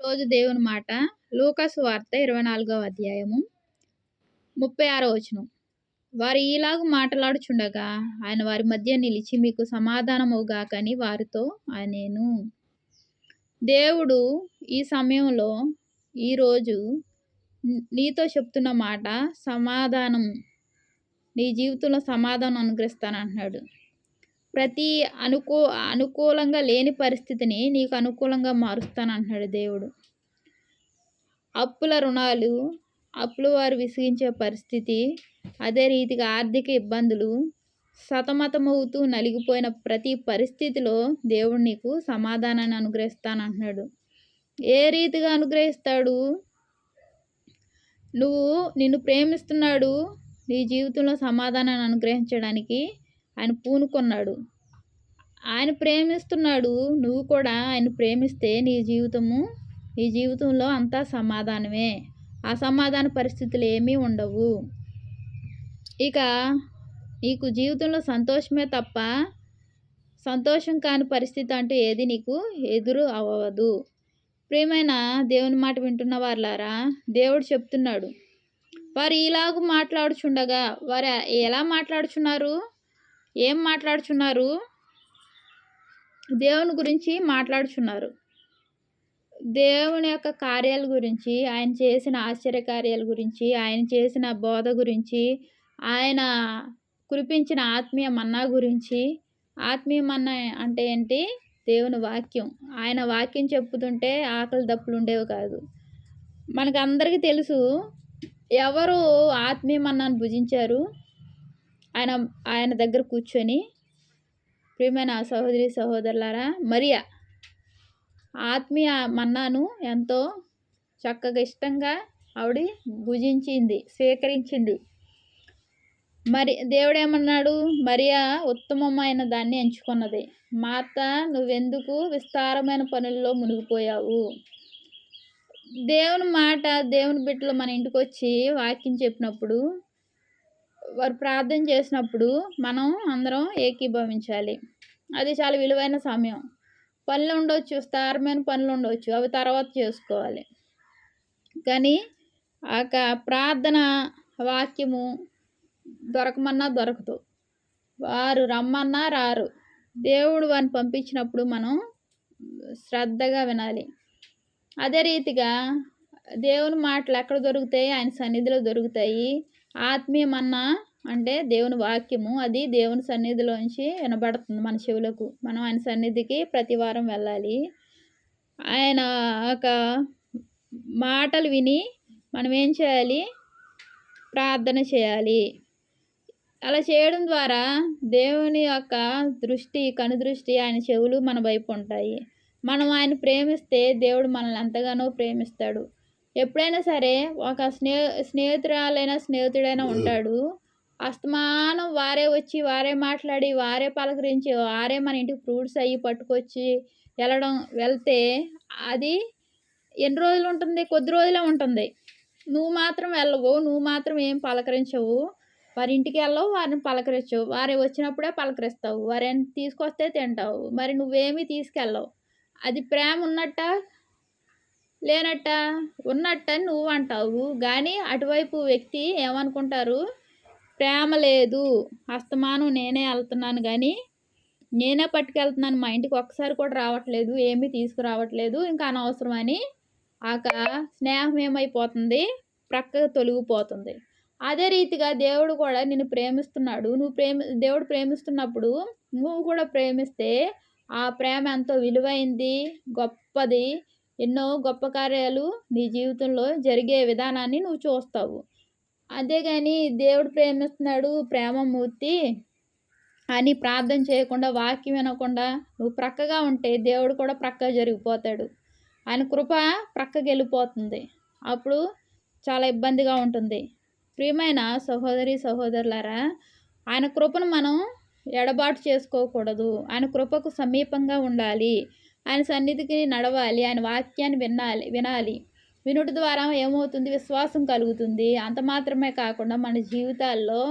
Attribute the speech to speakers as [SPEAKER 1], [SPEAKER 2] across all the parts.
[SPEAKER 1] రోజు దేవుని మాట. లూకస్ వార్త ఇరవై నాలుగవ అధ్యాయము ముప్పై ఆరో వచనం. వారు ఈలాగు మాట్లాడుచుండగా ఆయన వారి మధ్య నిలిచి మీకు సమాధానముగాకని వారితో అనేను. దేవుడు ఈ సమయంలో ఈరోజు నీతో చెప్తున్న మాట సమాధానం నీ జీవితంలో సమాధానం అనుగ్రహిస్తానంటున్నాడు. ప్రతి అనుకూ అనుకూలంగా లేని పరిస్థితిని నీకు అనుకూలంగా మారుస్తాను అంటున్నాడు దేవుడు. అప్పుల రుణాలు అప్పులు వారు విసిగించే పరిస్థితి అదే రీతిగా ఆర్థిక ఇబ్బందులు సతమతమవుతూ నలిగిపోయిన ప్రతి పరిస్థితిలో దేవుడు నీకు సమాధానాన్ని అనుగ్రహిస్తాను అంటున్నాడు ఏ రీతిగా అనుగ్రహిస్తాడు? నువ్వు నిన్ను ప్రేమిస్తున్నాడు నీ జీవితంలో సమాధానాన్ని అనుగ్రహించడానికి ఆయన పూనుకున్నాడు. ఆయన ప్రేమిస్తున్నాడు. నువ్వు కూడా ఆయన ప్రేమిస్తే నీ జీవితము నీ జీవితంలో అంతా సమాధానమే. అసమాధాన పరిస్థితులు ఏమీ ఉండవు. ఇక నీకు జీవితంలో సంతోషమే తప్ప సంతోషం కాని పరిస్థితి అంటూ ఏది నీకు ఎదురు అవ్వదు. ప్రియమైన దేవుని మాట వింటున్న వారులారా దేవుడు చెప్తున్నాడు. వారు ఇలాగ మాట్లాడుచుండగా వారు ఎలా మాట్లాడుచున్నారు? ఏం మాట్లాడుచున్నారు? దేవుని గురించి మాట్లాడుచున్నారు. దేవుని యొక్క కార్యాల గురించి ఆయన చేసిన ఆశ్చర్య కార్యాల గురించి ఆయన చేసిన బోధ గురించి ఆయన కురిపించిన ఆత్మీయ మన్నా గురించి ఆత్మీయ మన్నా అంటే ఏంటి? దేవుని వాక్యం. ఆయన వాక్యం చెప్పుతుంటే ఆకలి దప్పులు ఉండేవి కాదు. మనకు అందరికీ తెలుసు ఎవరు ఆత్మీయ మన్నాను భుజించారు? ఆయన ఆయన దగ్గర కూర్చొని ప్రియమైన సహోదరి సహోదరులారా మరియా ఆత్మీయ మన్నాను ఎంతో చక్కగా ఇష్టంగా ఆవిడ భుజించింది స్వీకరించింది. మరి దేవుడేమన్నాడు? మరియా ఉత్తమమైన దాన్ని ఎంచుకున్నది. మాత నువ్వెందుకు విస్తారమైన పనుల్లో మునిగిపోయావు? దేవుని మాట దేవుని బిడ్డలు మన ఇంటికి వచ్చి వాక్యం చెప్పినప్పుడు వారు ప్రార్థన చేసినప్పుడు మనం అందరం ఏకీభవించాలి. అది చాలా విలువైన సమయం. పనులు ఉండొచ్చు స్థారమైన పనులు ఉండవచ్చు అవి తర్వాత చేసుకోవాలి. కానీ ఆ ప్రార్థన వాక్యము దొరకమన్నా దొరకదు. వారు రమ్మన్నా రారు. దేవుడు వారిని పంపించినప్పుడు మనం శ్రద్ధగా వినాలి. అదే రీతిగా దేవుని మాటలు ఎక్కడ దొరుకుతాయి? ఆయన సన్నిధిలో దొరుకుతాయి. ఆత్మీయమన్నా అంటే దేవుని వాక్యము అది దేవుని సన్నిధిలోంచి వినబడుతుంది మన చెవులకు. మనం ఆయన సన్నిధికి ప్రతి వారం వెళ్ళాలి. ఆయన ఒక మాటలు విని మనం ఏం చేయాలి? ప్రార్థన చేయాలి. అలా చేయడం ద్వారా దేవుని యొక్క దృష్టి కనుదృష్టి ఆయన చెవులు మన వైపు ఉంటాయి. మనం ఆయన ప్రేమిస్తే దేవుడు మనల్ని ఎంతగానో ప్రేమిస్తాడు. ఎప్పుడైనా సరే ఒక స్నేహ స్నేహితురాలైనా స్నేహితుడైనా ఉంటాడు. అస్తమానం వారే వచ్చి వారే మాట్లాడి వారే పలకరించి వారే మన ఇంటికి ఫ్రూట్స్ అయ్యి పట్టుకొచ్చి వెళ్ళడం వెళ్తే అది ఎన్ని రోజులు ఉంటుంది? కొద్ది రోజులే ఉంటుంది. నువ్వు మాత్రం వెళ్ళవు నువ్వు మాత్రం ఏం పలకరించవు. వారి ఇంటికి వెళ్ళవు వారిని పలకరించవు. వారి వచ్చినప్పుడే పలకరిస్తావు. వారి తీసుకొస్తే తింటావు. మరి నువ్వేమీ తీసుకెళ్ళవు. అది ప్రేమ ఉన్నట్ట లేనట్ట ఉన్నట్టని నువ్వు అంటావు కానీ అటువైపు వ్యక్తి ఏమనుకుంటారు? ప్రేమ లేదు. అస్తమానం నేనే వెళ్తున్నాను కానీ నేనే పట్టుకెళ్తున్నాను. మా ఇంటికి ఒక్కసారి కూడా రావట్లేదు. ఏమీ తీసుకురావట్లేదు. ఇంకా అనవసరమని ఆక స్నేహం ఏమైపోతుంది? ప్రక్కకు తొలగిపోతుంది. అదే రీతిగా దేవుడు కూడా నిన్ను ప్రేమిస్తున్నాడు. నువ్వు ప్రేమి దేవుడు ప్రేమిస్తున్నప్పుడు నువ్వు కూడా ప్రేమిస్తే ఆ ప్రేమ ఎంతో విలువైంది గొప్పది. ఎన్నో గొప్ప కార్యాలు నీ జీవితంలో జరిగే విధానాన్ని నువ్వు చూస్తావు. అంతేగాని కానీ దేవుడు ప్రేమిస్తున్నాడు ప్రేమమూర్తి అని ప్రార్థన చేయకుండా వాక్యం వినకుండా నువ్వు ప్రక్కగా ఉంటే దేవుడు కూడా ప్రక్క జరిగిపోతాడు. ఆయన కృప ప్రక్కకి వెళ్ళిపోతుంది. అప్పుడు చాలా ఇబ్బందిగా ఉంటుంది. ప్రియమైన సహోదరి సహోదరులారా ఆయన కృపను మనం ఎడబాటు చేసుకోకూడదు. ఆయన కృపకు సమీపంగా ఉండాలి. ఆయన సన్నిధికి నడవాలి ఆయన వాక్యాన్ని వినాలి వినాలి. వినుటి ద్వారా ఏమవుతుంది? విశ్వాసం కలుగుతుంది. అంత మాత్రమే కాకుండా మన జీవితాల్లో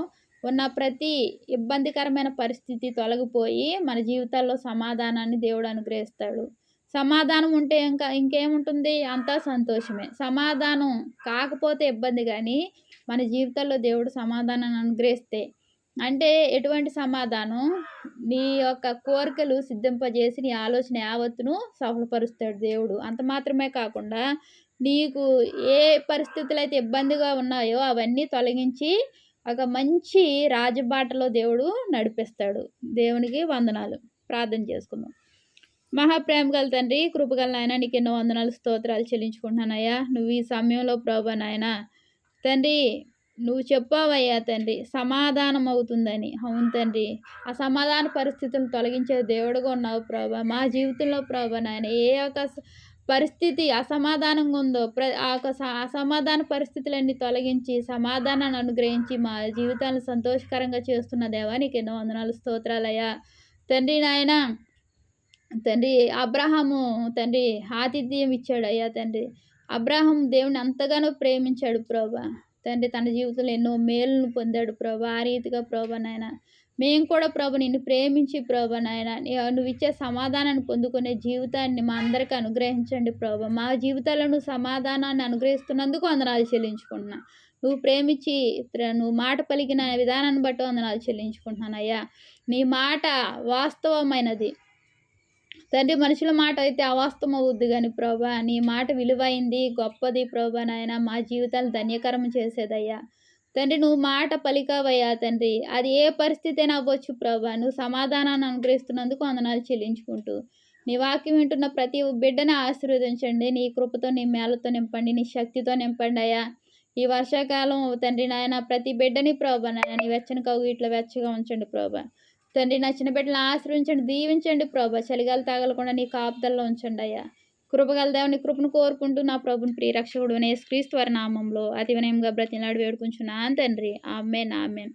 [SPEAKER 1] ఉన్న ప్రతి ఇబ్బందికరమైన పరిస్థితి తొలగిపోయి మన జీవితాల్లో సమాధానాన్ని దేవుడు అనుగ్రహిస్తాడు. సమాధానం ఉంటే ఇంకా ఇంకేముంటుంది? అంతా సంతోషమే. సమాధానం కాకపోతే ఇబ్బంది కానీ మన జీవితాల్లో దేవుడు సమాధానాన్ని అనుగ్రహిస్తే అంటే ఎటువంటి సమాధానం? నీ యొక్క కోరికలు సిద్ధింపజేసి నీ ఆలోచన యావత్తును సఫలపరుస్తాడు దేవుడు. అంత మాత్రమే కాకుండా నీకు ఏ పరిస్థితులు అయితే ఇబ్బందిగా ఉన్నాయో అవన్నీ తొలగించి ఒక మంచి రాజబాటలో దేవుడు నడిపిస్తాడు. దేవునికి వందనాలు. ప్రార్థన చేసుకుందాం. మహాప్రేమ గల తండ్రి కృపగల నాయన నీకు ఎన్నో వందనాలు స్తోత్రాలు చెల్లించుకుంటున్నానయ్యా. నువ్వు ఈ సమయంలో ప్రభా నాయన. తండ్రి నువ్వు చెప్పావయ్యా తండ్రి సమాధానం అవుతుందని అవును తండ్రి. ఆ సమాధాన పరిస్థితులను తొలగించే దేవుడుగా ఉన్నావు ప్రభా. మా జీవితంలో ప్రభా నాయన ఏ యొక్క పరిస్థితి అసమాధానంగా ఉందో ప్ర ఆ యొక్క అసమాధాన పరిస్థితులన్నీ తొలగించి సమాధానాన్ని అనుగ్రహించి మా జీవితాలను సంతోషకరంగా చేస్తున్న దేవా నీకు ఎన్నో వందనాలు స్తోత్రాలయ్యా. తండ్రి నాయన తండ్రి అబ్రహాము తండ్రి ఆతిథ్యం ఇచ్చాడు అయ్యా తండ్రి. అబ్రాహం దేవుని అంతగానో ప్రేమించాడు ప్రభా. తండ్రి తన జీవితంలో ఎన్నో మేలును పొందాడు. ప్రభా ఆ రీతిగా ప్రభా నాయన మేము కూడా ప్రభు నిన్ను ప్రేమించి ప్రభా నాయన నువ్వు ఇచ్చే సమాధానాన్ని పొందుకునే జీవితాన్ని మా అందరికీ అనుగ్రహించండి ప్రభా. మా జీవితాలను సమాధానాన్ని అనుగ్రహిస్తున్నందుకు వందనాలు చెల్లించుకుంటున్నా. నువ్వు ప్రేమించి నువ్వు మాట పలికిన విధానాన్ని బట్టి వందనాలు చెల్లించుకుంటున్నాను అయ్యా నీ మాట వాస్తవమైనది. తండ్రి మనుషుల మాట అయితే అవాస్తవం అవుద్ది కానీ ప్రభా. నీ మాట విలువైంది గొప్పది ప్రభా నాయన. మా జీవితాలు ధన్యకరం చేసేదయ్యా. తండ్రి నువ్వు మాట పలికావయ్యా తండ్రి. అది ఏ పరిస్థితి అయినా అవ్వచ్చు ప్రభా. నువ్వు సమాధానాన్ని అనుగ్రహిస్తున్నందుకు వందనాలు చెల్లించుకుంటూ. నీ వాక్యం వింటున్న ప్రతి బిడ్డని ఆశీర్వదించండి. నీ కృపతో నీ మేలతో నింపండి. నీ శక్తితో నింపండి అయ్యా. ఈ వర్షాకాలం తండ్రి నాయన ప్రతి బిడ్డని ప్రభా నాయన నీ వెచ్చని కవ్వు ఇట్లా వెచ్చగా ఉంచండి ప్రభా. తండ్రి నా చిన్న బిడ్డలను ఆశ్రయించండి దీవించండి ప్రభా. చలిగాలు తాగలకుండా నీ కాపుదల్లో ఉంచండి అయ్యా. కృపగల దేవుని కృపను కోరుకుంటూ నా ప్రభుని ప్రియరక్షకుడు క్రీస్తు వారి నామంలో అతి వినయంగా బ్రతిలాడి వేడుకుంటున్నాను తండ్రి. Amen amen.